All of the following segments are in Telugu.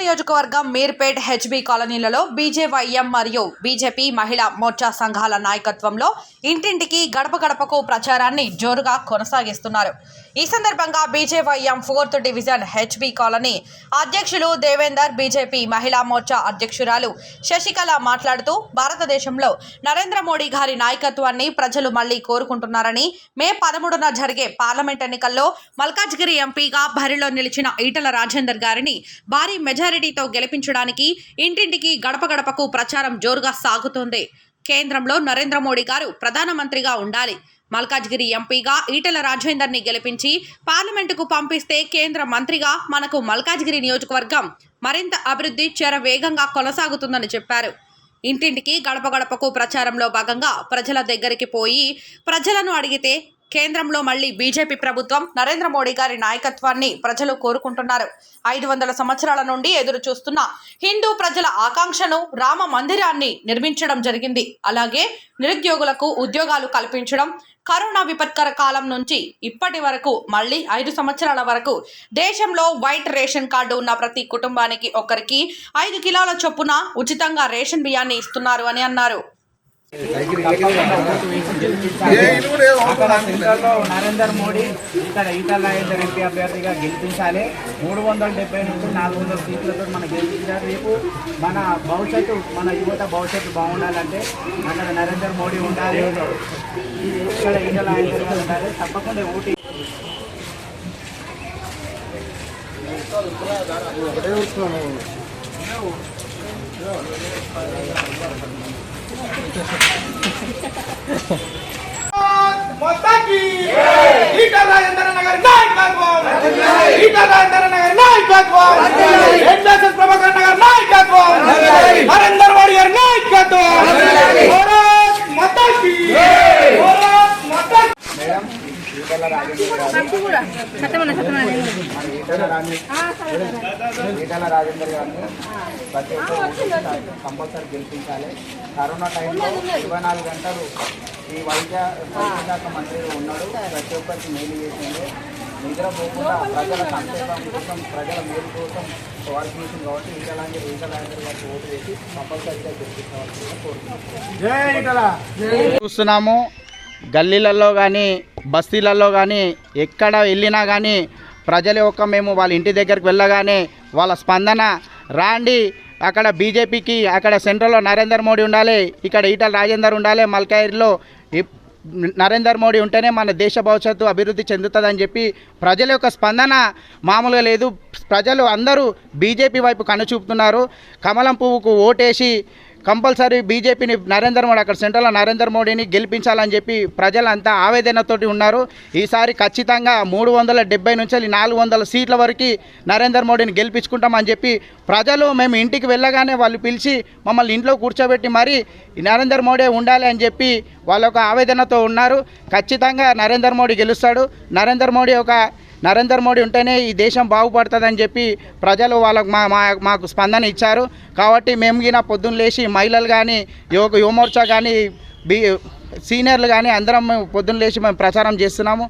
నియోజకవర్గం మీర్పేట్ హెచ్బి కాలనీలలో బీజేవైఎం మరియు బీజేపీ మహిళా మోర్చా సంఘాల నాయకత్వంలో ఇంటింటికి గడప గడపకు ప్రచారాన్ని జోరుగా కొనసాగిస్తున్నారు. ఈ సందర్భంగా BJYM fourth division HB colony అధ్యక్షులు దేవేందర్ బీజేపీ మహిళా మోర్చా అధ్యక్షురాలు శశికళ మాట్లాడుతూ భారతదేశంలో నరేంద్ర మోడీ గారి నాయకత్వాన్ని ప్రజలు మళ్ళీ కోరుకుంటున్నారని మే పదమూడున జరిగే పార్లమెంట్ ఎన్నికల్లో మల్కాజ్గిరి ఎంపీగా బరిలో నిలిచిన ఈటల రాజేందర్ గారిని భారీ మెజారిటీతో గెలిపించడానికి ఇంటింటికి గడప గడపకు ప్రచారం జోరుగా సాగుతోంది. కేంద్రంలో నరేంద్ర మోడీ గారు ప్రధానమంత్రిగా ఉండాలి. మల్కాజ్గిరి ఎంపీగా ఈటెల రాజేందర్ని గెలిపించి పార్లమెంటుకు పంపిస్తే కేంద్ర మంత్రిగా మనకు మల్కాజ్గిరి నియోజకవర్గం మరింత అభివృద్ధి చరవేగంగా కొనసాగుతుందని చెప్పారు. ఇంటింటికి గడప గడపకు ప్రచారంలో భాగంగా ప్రజల దగ్గరికి పోయి ప్రజలను అడిగితే కేంద్రంలో మళ్ళీ బీజేపీ ప్రభుత్వం నరేంద్ర మోడీ గారి నాయకత్వాన్ని ప్రజలు కోరుకుంటున్నారు. ఐదు వందల సంవత్సరాల నుండి ఎదురు చూస్తున్న హిందూ ప్రజల ఆకాంక్షను రామ మందిరాన్ని నిర్మించడం జరిగింది. అలాగే నిరుద్యోగులకు ఉద్యోగాలు కల్పించడం కరోనా విపత్కర కాలం నుంచి ఇప్పటి వరకు మళ్ళీ ఐదు సంవత్సరాల వరకు దేశంలో వైట్ రేషన్ కార్డు ఉన్న ప్రతి కుటుంబానికి ఒకరికి ఐదు కిలోల చొప్పున ఉచితంగా రేషన్ బియ్యాన్ని ఇస్తున్నారు అని అన్నారు. నరేందర్ మోడీ ఇక్కడ ఈటల రాజేందర్ ఎంపీ అభ్యర్థిగా గెలిపించాలి. మూడు వందల డెబ్బై నుంచి నాలుగు వందల సీట్లతో మనం గెలిపించాలి రేపు మన భవిష్యత్తు మన యువత భవిష్యత్తు బాగుండాలంటే అక్కడ నరేందర్ మోడీ ఉండాలి. ఇక్కడ ఈటల రాజేందర్ గారు ఉండాలి. తప్పకుండా ఓటు మొత్తానికి ఈటల రాజేంద్ర నగర్ నాయకత్వం ఈటల రాజేంద్ర నగర్ నాయకత్వం ఎన్ఎస్ఎస్ ప్రభాకర్ నగర్ నాయకత్వం నరేంద్ర మోడీ గారి నాయకత్వం భారత్ మొత్తానికి భారత్ మొత్తానికి మేడం ఈటల రాజేందర్ రాజేందర్ రాజేందర్ గారిని ప్రతి ఒక్క కంపల్సరీ గెలిపించాలి. కరోనా టైంలో ఇరవై నాలుగు గంటలు ఈ వైద్య వైద్య శాఖ మంత్రి ఉన్నాడు. ప్రతి ఒక్కరికి మేలు చేసింది నిద్రపోకుండా ప్రజల సంక్షేమం కోసం ప్రజల మేలు కోసం వారికి చేసింది కాబట్టి ఈటల ఈటల రాజేందర్ గారికి ఓటు వేసి కంపల్సరీగా గెలిపించవలసిందిగా కోరుతున్నాను చూస్తున్నాము. గల్లీలలో కానీ బస్తీలలో కానీ ఎక్కడ వెళ్ళినా కానీ ప్రజల యొక్క మేము వాళ్ళ ఇంటి దగ్గరికి వెళ్ళగానే వాళ్ళ స్పందన రాండి అక్కడ బీజేపీకి అక్కడ సెంట్రల్లో నరేందర్ మోడీ ఉండాలి ఇక్కడ ఈటల రాజేందర్ ఉండాలి మల్కాయిర్లో నరేందర్ మోడీ ఉంటేనే మన దేశ భవిష్యత్తు అభివృద్ధి చెందుతుందని చెప్పి ప్రజల యొక్క స్పందన మామూలుగా లేదు. ప్రజలు అందరూ బీజేపీ వైపు కనుచూపుతున్నారు కమలం పువ్వుకు ఓటేసి కంపల్సరీ బీజేపీని నరేంద్ర మోడీ అక్కడ సెంట్రల్లో నరేంద్ర మోడీని గెలిపించాలని చెప్పి ప్రజలంతా ఆవేదనతోటి ఉన్నారు. ఈసారి ఖచ్చితంగా మూడు వందల డెబ్బై నుంచి నాలుగు వందల సీట్ల వరకు నరేంద్ర మోడీని గెలిపించుకుంటామని చెప్పి ప్రజలు మేము ఇంటికి వెళ్ళగానే వాళ్ళు పిలిచి మమ్మల్ని ఇంట్లో కూర్చోబెట్టి మరి నరేంద్ర మోడీ ఉండాలి అని చెప్పి వాళ్ళ ఒక ఆవేదనతో ఉన్నారు. ఖచ్చితంగా నరేంద్ర మోడీ గెలుస్తాడు. నరేంద్ర మోడీ ఒక నరేంద్ర మోడీ ఉంటేనే ఈ దేశం బాగుపడుతుందని చెప్పి ప్రజలు వాళ్ళకు మా మాకు స్పందన ఇచ్చారు. కాబట్టి మేము గిన పొద్దున్న లేచి మహిళలు కానీ యువ యువమోర్చా కానీ బీ సీనియర్లు కానీ అందరం మేము పొద్దున్న లేచి మేము ప్రచారం చేస్తున్నాము.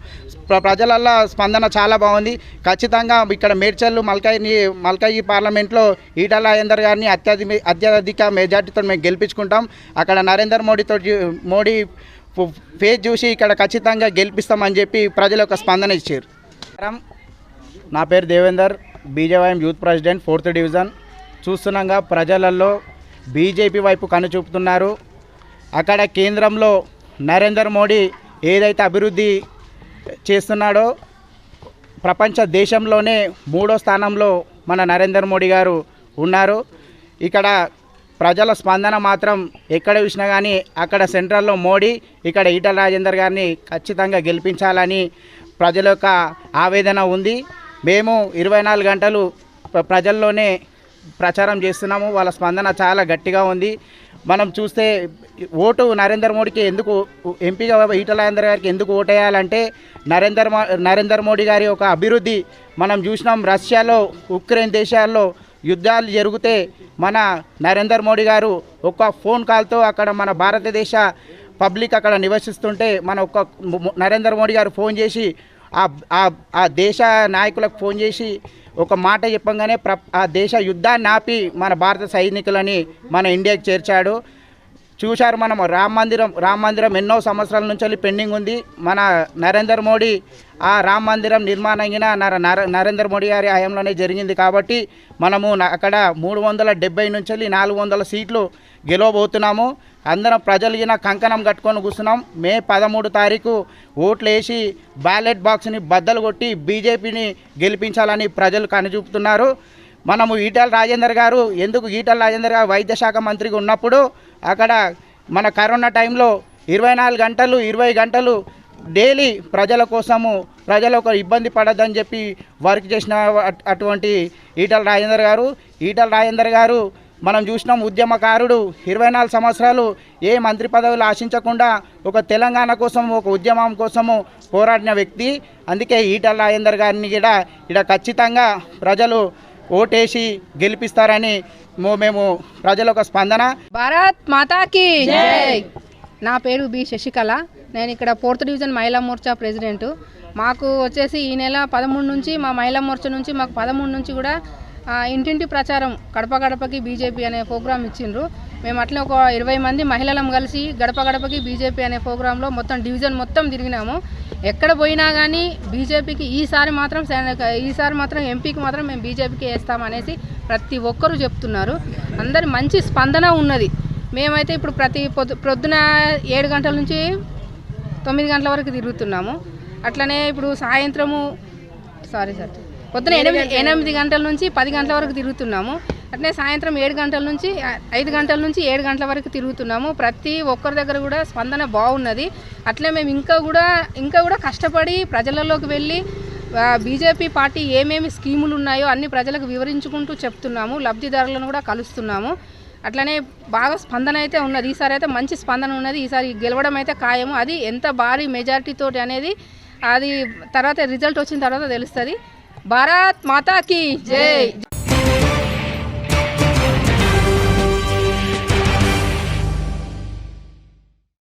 ప్రజలల్లో స్పందన చాలా బాగుంది. ఖచ్చితంగా ఇక్కడ మేడ్చల్లు మల్కాయి మల్కాయి పార్లమెంట్లో ఈటల రాజేందర్ గారిని అత్యధి అత్యధిక మెజార్టీతో మేము గెలిపించుకుంటాం. అక్కడ నరేంద్ర మోడీతో మోడీ ఫేస్ చూసి ఇక్కడ ఖచ్చితంగా గెలిపిస్తామని చెప్పి ప్రజల యొక్క స్పందన ఇచ్చారు. నా పేరు Devender. BJYM youth president fourth division. చూస్తున్నాగా ప్రజలలో బీజేపీ వైపు కనుచూపుతున్నారు అక్కడ కేంద్రంలో నరేంద్ర మోడీ ఏదైతే అభివృద్ధి చేస్తున్నాడో ప్రపంచ దేశంలోనే మూడో స్థానంలో మన నరేంద్ర మోడీ గారు ఉన్నారు. ఇక్కడ ప్రజల స్పందన మాత్రం ఎక్కడ చూసినా కానీ అక్కడ సెంట్రల్లో మోడీ ఇక్కడ ఈటల రాజేందర్ గారిని ఖచ్చితంగా గెలిపించాలని ప్రజల యొక్క ఆవేదన ఉంది. మేము ఇరవై నాలుగు గంటలు ప్రజల్లోనే ప్రచారం చేస్తున్నాము. వాళ్ళ స్పందన చాలా గట్టిగా ఉంది. మనం చూస్తే ఓటు నరేంద్ర మోడీకి ఎందుకు ఎంపీగా ఈటల రాజేందర్ గారికి ఎందుకు ఓటేయాలంటే నరేందర్ మో నరేందర్ మోడీ గారి ఒక అభివృద్ధి మనం చూసినాం. రష్యాలో ఉక్రెయిన్ దేశాల్లో యుద్ధాలు జరిగితే మన నరేందర్ మోడీ గారు ఒక ఫోన్ కాల్తో అక్కడ మన భారతదేశ పబ్లిక్ అక్కడ నివసిస్తుంటే మన ఒక్క నరేంద్ర మోడీ గారు ఫోన్ చేసి ఆ ఆ- ఆ దేశ నాయకులకు ఫోన్ చేసి ఒక మాట చెప్పంగానే ప్ర ఆ దేశ యుద్ధాన్ని ఆపి మన భారత సైనికులని మన ఇండియాకి చేర్చాడు. చూశారు మనం. రామ మందిరం రామ మందిరం ఎన్నో సంవత్సరాల నుంచి వెళ్ళి పెండింగ్ ఉంది. మన నరేంద్ర మోడీ ఆ రామ మందిరం నిర్మాణం అయిన నర నరేంద్ర మోడీ గారి హయాంలోనే జరిగింది కాబట్టి మనము అక్కడ మూడు వందల డెబ్బై నుంచి నాలుగు వందల సీట్లు గెలవబోతున్నాము. అందరం ప్రజలు కంకణం కట్టుకొని కూర్చున్నాం. మే పదమూడు తారీఖు ఓట్లు వేసి బ్యాలెట్ బాక్స్ని బద్దలు కొట్టి బీజేపీని గెలిపించాలని ప్రజలు కనుచూపుతున్నారు. మనము ఈటల రాజేందర్ గారు ఎందుకు ఈటల రాజేందర్ గారు వైద్య శాఖ మంత్రిగా ఉన్నప్పుడు అక్కడ మన కరోనా టైంలో ఇరవై నాలుగు గంటలు ఇరవై గంటలు డైలీ ప్రజల కోసము ప్రజలకు ఇబ్బంది పడద్దని చెప్పి వర్క్ చేసిన అటువంటి ఈటల రాజేందర్ గారు. ఈటల రాజేందర్ గారు మనం చూసినాం ఉద్యమకారుడు ఇరవై నాలుగు సంవత్సరాలు ఏ మంత్రి పదవులు ఆశించకుండా ఒక తెలంగాణ కోసం ఒక ఉద్యమం కోసము పోరాడిన వ్యక్తి. అందుకే ఈటల రాజేందర్ గారిని కూడా ఇక్కడ ఖచ్చితంగా ప్రజలు ఓటేసి గెలిపిస్తారని మేము ప్రజల ఒక స్పందన. భారత్ మాతాకి జై. నా పేరు బి శశికళ. నేను ఇక్కడ ఫోర్త్ డివిజన్ మహిళా మోర్చా ప్రెసిడెంట్. మాకు వచ్చేసి ఈ నెల పదమూడు నుంచి మా మహిళా మోర్చా నుంచి మాకు పదమూడు నుంచి కూడా ఇంటింటి ప్రచారం గడప గడపకి బీజేపీ అనే ప్రోగ్రాం ఇచ్చిండ్రు. మేము అట్లా ఒక ఇరవై మంది మహిళలం కలిసి గడప గడపకి బీజేపీ అనే ప్రోగ్రాంలో మొత్తం డివిజన్ మొత్తం తిరిగినాము. ఎక్కడ పోయినా కానీ బీజేపీకి ఈసారి మాత్రం ఈసారి మాత్రం ఎంపీకి మాత్రం మేము బీజేపీకి వేస్తామనేసి ప్రతి ఒక్కరూ చెప్తున్నారు. అందరి మంచి స్పందన ఉన్నది. మేమైతే ఇప్పుడు ప్రతి పొద్దు ప్రొద్దున ఏడు గంటల నుంచి తొమ్మిది గంటల వరకు తిరుగుతున్నాము. అట్లనే ఇప్పుడు సాయంత్రము సారీ సార్. పొద్దున ఎనిమిది ఎనిమిది గంటల నుంచి పది గంటల వరకు తిరుగుతున్నాము. అట్లనే సాయంత్రం ఏడు గంటల నుంచి ఐదు గంటల నుంచి ఏడు గంటల వరకు తిరుగుతున్నాము. ప్రతి ఒక్కరి దగ్గర కూడా స్పందన బాగున్నది. అట్లే మేము ఇంకా కూడా ఇంకా కూడా కష్టపడి ప్రజలలోకి వెళ్ళి బీజేపీ పార్టీ ఏమేమి స్కీములు ఉన్నాయో అన్ని ప్రజలకు వివరించుకుంటూ చెప్తున్నాము. లబ్ధిదారులను కూడా కలుస్తున్నాము. అట్లనే బాగా స్పందన అయితే ఉన్నది. ఈసారి అయితే మంచి స్పందన ఉన్నది. ఈసారి గెలవడం అయితే ఖాయము. అది ఎంత భారీ మెజారిటీ తోటి అనేది అది తర్వాత రిజల్ట్ వచ్చిన తర్వాత తెలుస్తుంది. భారత్ మాతాకి జై